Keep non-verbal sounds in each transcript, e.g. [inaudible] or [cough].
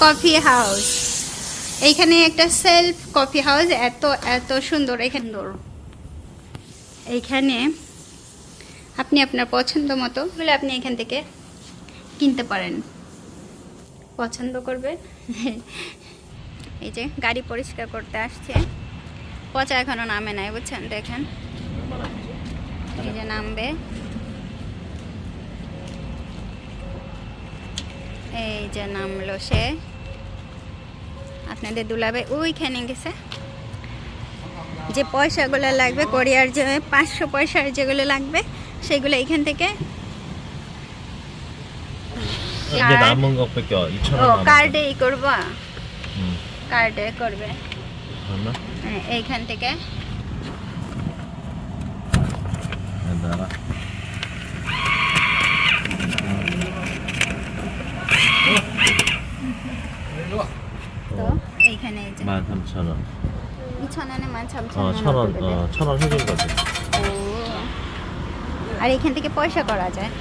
Coffee house. এইখানে একটা self coffee house, এত এত সুন্দর। এখানে সুন্দর। এইখানে আপনি আপনার পছন্দ মতো বলে আপনি এখান থেকে কিনতে পারেন। পছন্দ করবেন [laughs] এই যে গাড়ি পরিষ্কার করতে আসছে। পচা এখনও নামে নাই, বুঝছেন? দেখেন। এই যে নামবে। এই যে নামলো সে। আপনাদের দুলাবে ওইখানে গেছে। যে পয়সাগুলো লাগবে কোরিয়ার যে পাঁচশো পয়সার যেগুলো লাগবে সেগুলো এখান থেকে। কার্ডে ই করব? কার্ডে করবে। হ্যাঁ, এইখান থেকে। দাঁড়া। তো এইখানে এই যে 13,000원. ইছনানে মান ছামছা 어, 천 원, 어, 천 원 해준 거지. আর এখান থেকে পয়সা করা যায়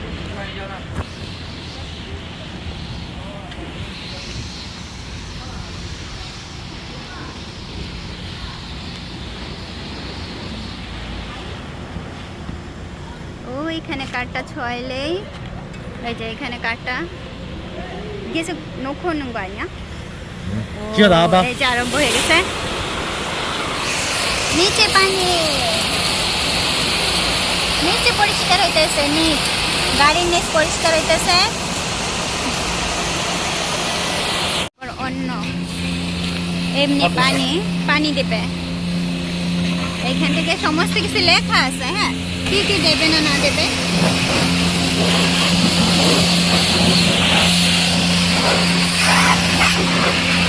ও এখানে কার্ডটা ছোঁয়াইলেই এই যে এখানে কার্ডটা গেছে নখো নঙ্গ কি দাবা এই আরম্ভ হয়ে গেছে নিচে পানি নিচে পরিষ্কার হইতেছে নিচ গাড়ির নিচ পরিষ্কার হইতেছে অন্য এমনি পানি পানি দেবে এখান থেকে সমস্ত কিছু লেখা আছে হ্যাঁ কি কি দেবে না না দেবে Thank you.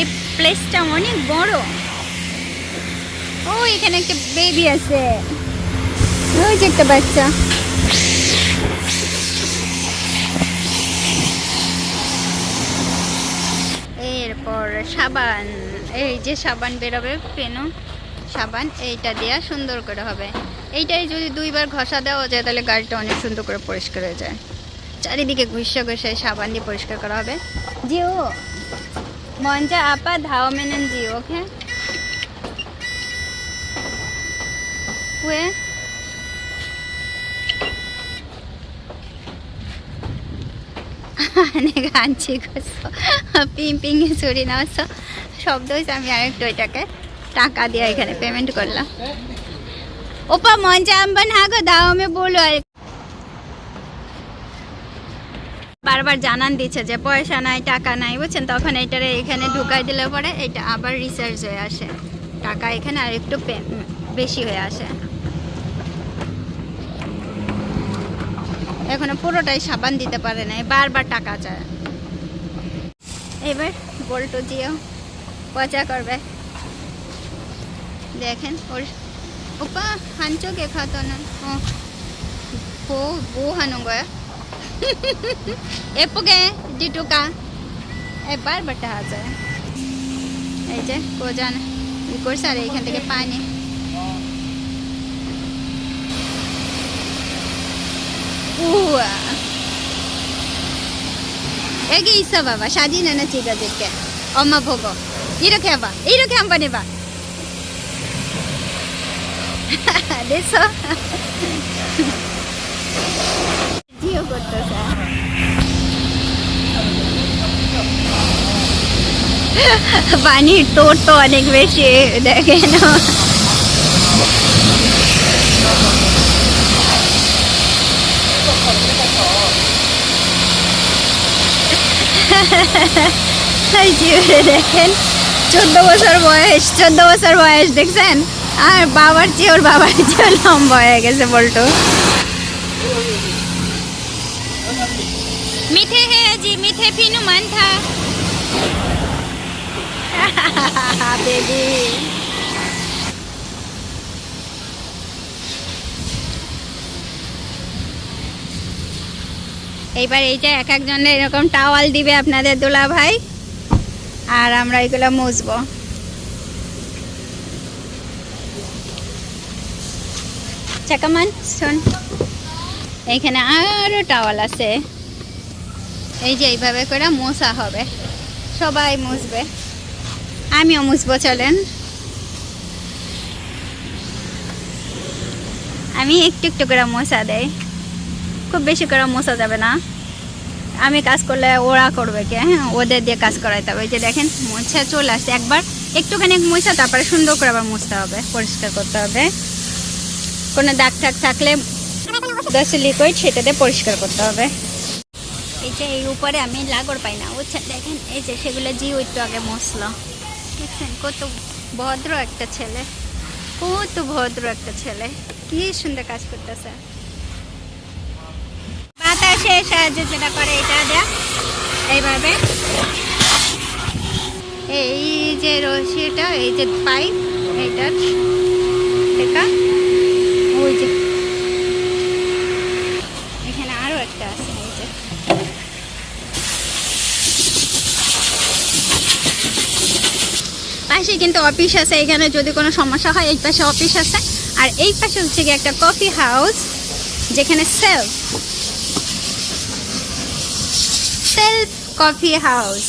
এই প্লেসটা অনেক বড়। ও, এখানে একটা বেবি আছে। ওই যে একটা বাচ্চা। এরপর সাবান। এই যে সাবান বেরোবে, পেনো। সাবান এইটা দেওয়া সুন্দর করে হবে। এইটাই যদি দুইবার ঘষা দেওয়া যায়, তাহলে গাড়িটা অনেক সুন্দর করে পরিষ্কার হয়ে যায়। চারিদিকে ঘুষে ঘুষে সাবান দিয়ে পরিষ্কার করা হবে। জিও, মঞ্জা আপা, ধাও মেনেন জিও, ওকে? হুয়ে অনেক আনছি পিং ছুরি নাও শব্দ হয়েছে, আমি আরেকটু ওইটাকে টাকা দিয়ে এখানে পেমেন্ট করলাম। ওপা, মঞ্চা আম্বান হাগো দাও আমি বলো আর বারবার জানান দিচ্ছে যে পয়সা নাই, টাকা নাই, বুঝছেন? তখন এইটারে এখানে ঢুকাই দিলে পরে এটা আবার রিচার্জ হয়ে আসে। টাকা এখানে আর একটু বেশি হয়ে আসে। এখনও পুরোটাই সাবান দিতে পারে নাই, বারবার টাকা চায়। এবার বল্টু দিয়েও পচা করবে। देखें, और ओपा हंचो के खाता ना, ओ, वो वो हनुगा एप गए जीटू का ए बार बटा आ जाए ऐसे को जान इकोर सारे इखन के पानी। ओवा एगी इसा बाबा शादी नना चीगा देख के। अम्मा भोगो ये रखे बा ये रखे हम बने बा দেখছো জিও করতেছে পানির তোর তো অনেক বেশি দেখেন দেখেন চোদ্দ বছর বয়স চোদ্দ বছর বয়স দেখছেন আর বাবার চেয়ে ওর বাবার চেয়ে লম্বা হয়ে গেছে বলতো মিঠে হে জি মিঠে ফিনু মানথা। বেবি। এইবার এইটা এক একজনের এরকম টাওয়াল দিবে আপনাদের দোলা ভাই আর আমরা এগুলো মুছবো। শোন এইখানে টাওয়াল আছে। এই যে এইভাবে করে হবে। সবাই মুছবে। আমিও মুছবো, চলেন। আমি একটু একটু করে মোছা দেই। খুব বেশি করে মোছা যাবে না। আমি কাজ করলে ওরা করবে কে? হ্যাঁ ওদের দিয়ে কাজ করাইতে হবে। যে দেখেন, মোছা চলে আসছে। একবার একটুখানি মোছা, তারপরে সুন্দর করে আবার মুছতে হবে। পরিষ্কার করতে হবে। কোনো দাগ টাগ থাকলে দশ লিকুইড সেটাতে পরিষ্কার করতে হবে। এই যে এই উপরে আমি লাগর পাই না বুঝছেন দেখেন, এই যে সেগুলো জিও একটু আগে মশলা দেখছেন, কত ভদ্র একটা ছেলে। কত ভদ্র একটা ছেলে। কি সুন্দর কাজ করতেছে। বাতাসে সাহায্য যেটা করে, এটা দেয়া এইভাবে। এই যে রশিটা, এই যে পাইপ এইটার দেখা ওই যে এখানে আরও একটা আছে এই যে পাশে কিন্তু অফিস আছে, এখানে যদি কোনো সমস্যা হয়, এই পাশে অফিস আছে। আর এই পাশে হচ্ছে গিয়ে একটা কফি হাউস, যেখানে সেলফ সেলফ কফি হাউস।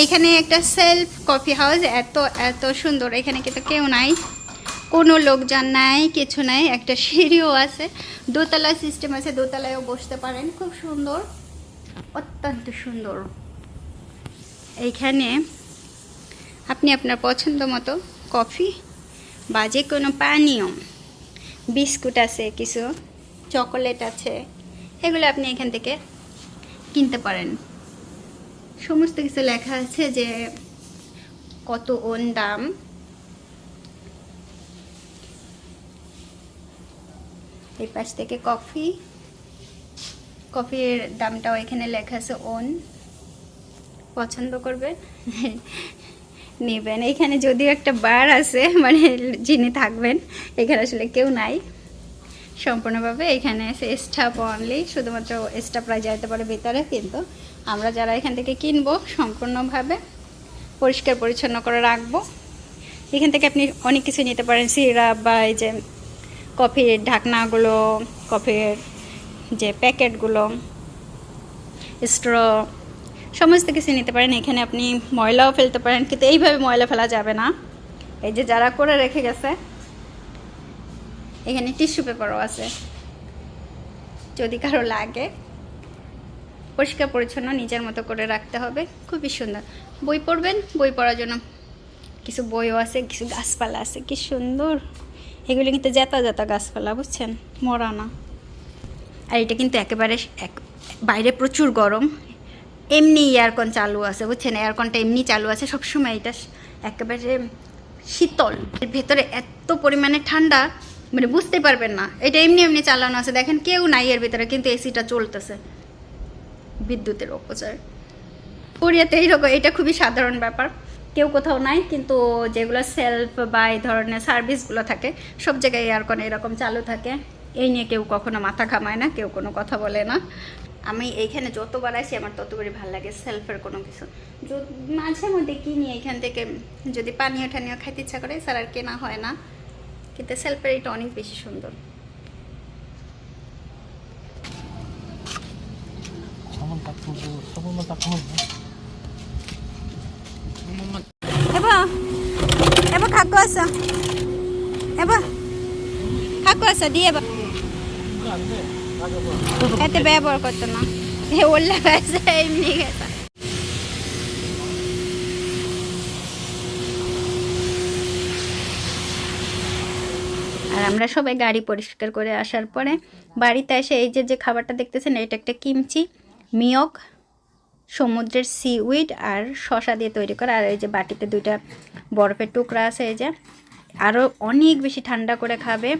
এইখানে একটা সেলফ কফি হাউস, এত এত সুন্দর। এখানে কিন্তু কেউ নাই, কোনো লোকজন নাই, কিছু নাই, একটা সিঁড়িও আছে, দোতলা সিস্টেম আছে, দোতলায়ও বসতে পারেন, খুব সুন্দর, অত্যন্ত সুন্দর। এইখানে আপনি আপনার পছন্দ মতো কফি বা যে কোনো পানীয় বিস্কুট আছে, কিছু চকোলেট আছে, এগুলো আপনি এখান থেকে কিনতে পারেন। সমস্ত কিছু লেখা আছে যে কত ওন দাম। এই পাশ থেকে কফি। কফির দামটাও এখানে লেখা আছে ওন। পছন্দ করবেন নেবেন। এখানে যদিও একটা বার আছে [laughs] মানে যিনি থাকবেন, এখানে আসলে কেউ নাই। সম্পূর্ণভাবে এখানে স্টাফ অনলি শুধুমাত্র স্টাফরা যাইতে পারে ভিতরে, কিন্তু আমরা যারা এখান থেকে কিনবো, সম্পূর্ণভাবে পরিষ্কার পরিচ্ছন্ন করে রাখব। এখান থেকে আপনি অনেক কিছু নিতে পারেন, সিরাপ বা এই যে কফির ঢাকনাগুলো, কফির যে প্যাকেটগুলো, স্ট্র সমস্ত কিছু নিতে পারেন, এখানে আপনি ময়লাও ফেলতে পারেন, কিন্তু এইভাবে ময়লা ফেলা যাবে না। এই যে যারা করে রেখে গেছে, এখানে টিস্যু পেপারও আছে। যদি কারও লাগে, পরিষ্কার পরিচ্ছন্ন নিজের মতো করে রাখতে হবে, খুবই সুন্দর। বই পড়বেন, বই পড়ার জন্য কিছু বইও আছে, কিছু গাছপালা আছে, কি সুন্দর। এগুলো কিন্তু জেতা জেতা গাছপালা, বুঝছেন? মরা না। আর এটা কিন্তু একেবারে এক বাইরে প্রচুর গরম। এমনি এয়ারকন চালু আছে, বুঝছেন? এয়ারকনটা এমনি চালু আছে, সবসময় এটা একেবারে শীতল। এর ভেতরে এত পরিমাণে ঠান্ডা মানে বুঝতে পারবেন না। এটা এমনি এমনি চালানো আছে। দেখেন কেউ নাই এর ভিতরে, কিন্তু এসিটা চলতেছে। বিদ্যুতের অপচয়। কোরিয়াতে এইরকম, এটা খুবই সাধারণ ব্যাপার। কেউ কোথাও নাই, কিন্তু যেগুলো সেলফ বা এই ধরনের সার্ভিসগুলো থাকে, সব জায়গায় এয়ারকন এরকম চালু থাকে। এই নিয়ে কেউ কখনো মাথা ঘামায় না, কেউ কোনো কথা বলে না। আমি এইখানে যতবার আসি, আমার ততবারই ভালো লাগে সেলফের কোনো কিছু। মাঝে মধ্যে কিনি এখান থেকে যদি পানীয় টানীয় খাইতে ইচ্ছা করে, স্যার আর কেনা হয় না। কিন্তু সেলফের এটা অনেক বেশি সুন্দর। এবার দিয়ে এতে ব্যবহার করতো না। এমনি গেছে। আর আমরা সবাই গাড়ি পরিষ্কার করে আসার পরে বাড়িতে এসে এই যে যে খাবারটা দেখতেছেন, এটা একটা কিমচি, মিয়ক, সমুদ্রের সিউইড আর শশা দিয়ে তৈরি করা। আর এই যে বাটিতে দুইটা বরফের টুকরা আছে, এই যে। আরও অনেক বেশি ঠান্ডা করে খাবে।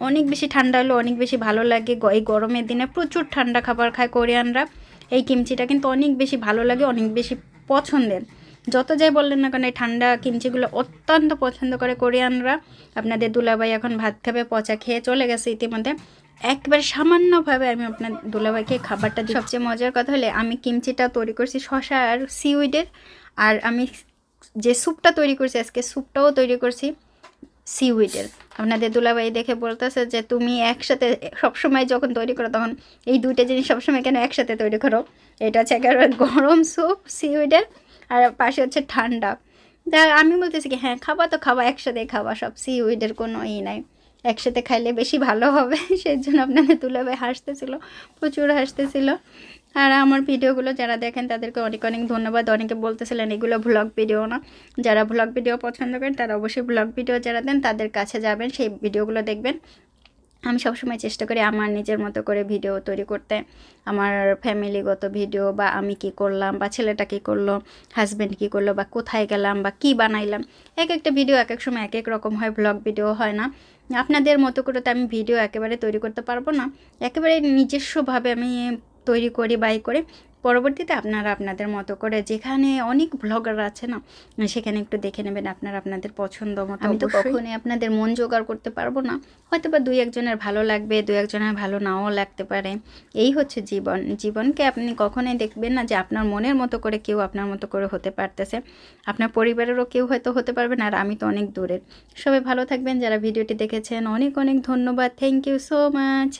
অনেক বেশি ঠান্ডা হলে অনেক বেশি ভালো লাগে। এই গরমের দিনে প্রচুর ঠান্ডা খাবার খায় কোরিয়ানরা। এই কিমচিটা কিন্তু অনেক বেশি ভালো লাগে, অনেক বেশি পছন্দের। যত যাই বললেন না কেন, এই ঠান্ডা কিমচিগুলো অত্যন্ত পছন্দ করে কোরিয়ানরা। আপনাদের দুলাভাই এখন ভাত খাবে, পচা খেয়ে চলে গেছে ইতিমধ্যে। একবার সামান্যভাবে আমি আপনার দুলাভাইকে খাবারটা সবচেয়ে মজার কথা হলে, আমি কিমচিটা তৈরি করছি শশা আর সিউইডের। আর আমি যে স্যুপটা তৈরি করছি, আজকে স্যুপটাও তৈরি করছি। সিউইডের। আপনাদের দুলাভাই দেখে বলতেছে যে, তুমি একসাথে সবসময় যখন তৈরি করো, তখন এই দুইটা জিনিস সবসময় কেন একসাথে তৈরি করো? এটা হচ্ছে একেবারে গরম স্যুপ, সিউইডের, আর পাশে হচ্ছে ঠান্ডা। আমি বলতেছি কি হ্যাঁ খাবা তো খাবা একসাথে খাবা, সব সিউইডের কোনো ই নাই। একসাথে খাইলে বেশি ভালো হবে [laughs] সেই জন্য আপনাদের দুলাভাই হাসতেছিল, প্রচুর হাসতেছিল। আর আমার ভিডিওগুলো যারা দেখেন তাদেরকে অনেক অনেক ধন্যবাদ। অনেকে বলতেছিলেন, এগুলো ভ্লগ ভিডিও না। যারা ভ্লগ ভিডিও পছন্দ করেন, তারা অবশ্যই ভ্লগ ভিডিও যারা দেন, তাদের কাছে যাবেন, সেই ভিডিওগুলো দেখবেন। আমি সবসময় চেষ্টা করি আমার নিজের মতো করে ভিডিও তৈরি করতে। আমার ফ্যামিলিগত ভিডিও বা আমি কি করলাম, বা ছেলেটা কি করল হাজব্যান্ড কি করল, বা কোথায় গেলাম, বা কি বানাইলাম। এক একটা ভিডিও এক এক সময় এক এক রকম হয় ব্লগ ভিডিও হয় না। আপনাদের মতো করে তো আমি ভিডিও একেবারে তৈরি করতে পারব না। একেবারে নিজস্বভাবে আমি তৈরি করি, বাই করে। পরবর্তীতে আপনারা আপনাদের মতো করে যেখানে অনেক ব্লগার আছে না সেখানে একটু দেখে নেবেন আপনারা আপনাদের পছন্দ মতো। আমি তো কখনোই আপনাদের মন জোগাড় করতে পারব না। হয়তো বা দুই একজনের ভালো লাগবে দুই একজনের ভালো নাও লাগতে পারে। এই হচ্ছে জীবন। জীবনকে আপনি কখনোই দেখবেন না যে আপনার মনের মতো করে কেউ আপনার মতো করে হতে পারতেছে। আপনার পরিবারেরও কেউ হয়তো হতে পারবে না আর আমি তো অনেক দূরের। সবাই ভালো থাকবেন। যারা ভিডিওটি দেখেছেন অনেক অনেক ধন্যবাদ। Thank you so much